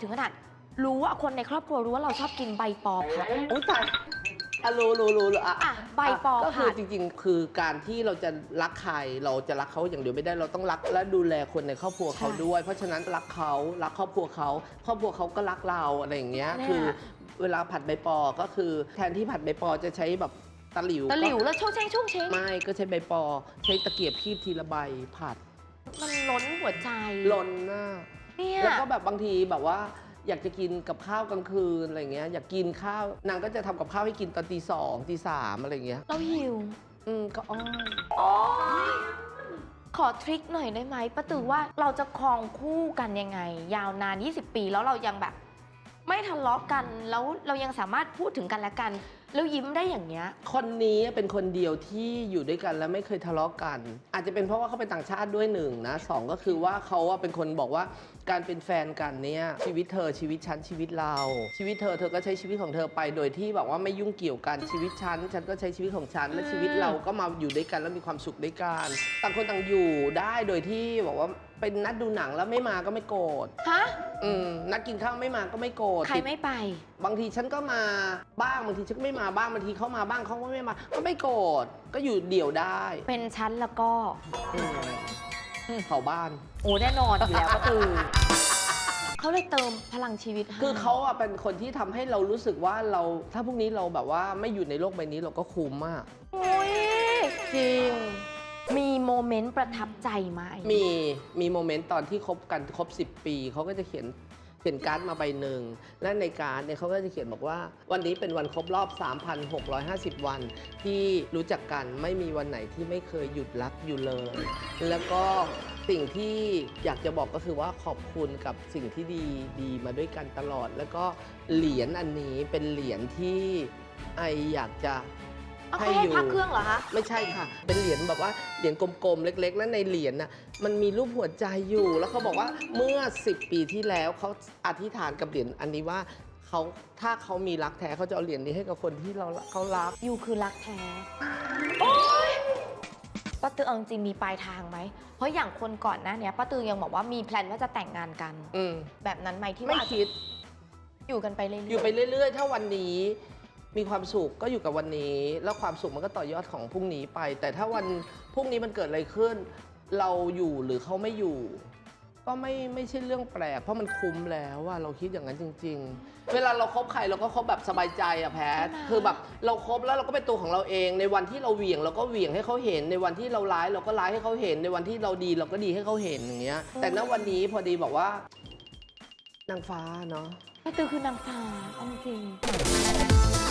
ถึงขนาดรู้ว่าคนในครอบครัวรู้ว่าเราชอบกินใบปอผัด อุ้ยตายอะรู้รู้รู้รู้อะอะใบปอก็คืผัอดจริง ๆ คือการที่เราจะรักใครเราจะรักเขาอย่างเดียวไม่ได้เราต้องรักและดูแลคนในครอบครัวเขาใช่ด้วย เพราะฉะนั้นรักเขารักครอบครัวเขาครอบครัวเขาก็รักเราอะไรอย่างเงี้ยเนี่ย คือเวลาผัดใบปอก็คือแทนที่ผัดใบปอจะใช้แบบตะหลิวตะหลิวก็แล้วช่วงเช้งช่วงเช้งไม่ก็ใช้ใบปอ ใช้ตะเกียบคีบทีละใบผัดมันล้นหัวใจ ลนหน้า เนี่ย แล้วก็แบบบางทีแบบว่า อยากจะกินกับข้าวกลางคืนอะไรเงี้ยอยากกินข้าวนางก็จะทำกับข้าวให้กินตอนตีสองตีสามอะไรเงี้ย เราหิว อืมก็อ้อนอ๋อขอทริคหน่อยได้ไหมป้าตือว่าเราจะครองคู่กันยังไง ยาวนาน 20 ปีแล้วเรายังแบบ ไม่ทะเลาะกันแล้วเรายังสามารถพูดถึงกันและกัน แล้วยิ้มได้อย่างเงี้ย คนนี้เป็นคนเดียวที่อยู่ด้วยกันแล้วไม่เคยทะเลาะกัน อาจจะเป็นเพราะว่าเขาเป็นต่างชาติด้วยหนึ่งนะสองก็คือว่าเขาอะเป็นคนบอกว่าการเป็นแฟนกันเนี่ยชีวิตเธอชีวิตฉันชีวิตเรา ชีวิตเธอเธอก็ใช้ชีวิตของเธอไปโดยที่แบบว่าไม่ยุ่งเกี่ยวกันชีวิตฉันฉันก็ใช้ชีวิตของฉันและชีวิตเราก็มาอยู่ด้วยกันแล้วมีความสุขด้วยกันต่างคนต่างอยู่ได้โดยที่บอกว่า เป็นนัดดูหนังแล้วไม่มาก็ไม่โกรธฮะ อืมนัดกินข้าวไม่มาก็ไม่โกรธใครไม่ไป บางทีฉันก็มาบ้างบางทีฉันก็ไม่มาบ้างบางทีเขามาบ้างเขาก็ไม่มา ก็ไม่โกรธก็อยู่เดี่ยวได้เป็นชั้นแล้วก็ อืมเผาบ้าน โอ้แน่นอนอยู่แล้วป้าตือ เขาเลยเติมพลังชีวิตให้คือเขาอะเป็นคนที่ทำให้เรารู้สึกว่าเราถ้าพรุ่งนี้เราแบบว่าไม่อยู่ในโลกใบนี้เราก็คุ้มมากโอ้ยจริงมี โมเมนต์ประทับใจไหมมีมีโมเมนต์ตอนที่คบกันครบ 10 ปี เขาก็จะเขียนเขียนการ์ดมาใบหนึ่ง และในการ์ดเนี่ยเขาก็จะเขียนบอกว่า วันนี้เป็นวันครบรอบ 3,650 วัน ที่รู้จักกันไม่มีวันไหนที่ไม่เคยหยุดรักอยู่เลย แล้วก็สิ่งที่อยากจะบอกก็คือว่าขอบคุณกับสิ่งที่ดีดีมาด้วยกันตลอด แล้วก็เหรียญอันนี้เป็นเหรียญที่ไออยากจะ อาเขาให้พักเครื่องเหรอคะ ไม่ใช่ค่ะ เป็นเหรียญแบบว่าเหรียญกลมๆเล็ก ๆ แล้วในเหรียญน่ะมันมีรูปหัวใจอยู่ แล้วเขาบอกว่าเมื่อ 10 ปีที่แล้วเขาอธิษฐานกับเหรียญอันนี้ว่าเขาถ้าเขามีรักแท้เขาจะเอาเหรียญนี้ให้กับคนที่เราเขารักยูคือรักแท้โอ๊ยป้าตือเอาจริงๆมีปลายทางไหม เพราะอย่างคนก่อนหน้าเนี้ยป้าตือยังบอกว่ามีแพลนว่าจะแต่งงานกัน อืมแบบนั้นไหมที่ไม่ว่าคิด อยู่กันไปเรื่อยๆ อยู่ไปเรื่อย ๆ ถ้าวันนี้ มีความสุขก็อยู่กับวันนี้ แล้วความสุขมันก็ต่อยอดของพรุ่งนี้ไป แต่ถ้าวันพรุ่งนี้มันเกิดอะไรขึ้น เราอยู่หรือเขาไม่อยู่ ก็ไม่ไม่ใช่เรื่องแปลก เพราะมันคุ้มแล้วว่าเราคิดอย่างนั้นจริง ๆ เวลาเราคบใครเราก็คบแบบสบายใจอะแพทใช่ไหมคือแบบเราคบแล้วเราก็เป็นตัวของเราเอง ในวันที่เราเหวี่ยงเราก็เหวี่ยงให้เขาเห็น ในวันที่เราร้ายเราก็ร้ายให้เขาเห็น ในวันที่เราดีเราก็ดีให้เขาเห็นอย่างเงี้ย แต่ณวันนี้พอดีบอกว่านางฟ้าเนาะป้าตือคือนางฟ้าเอาจริง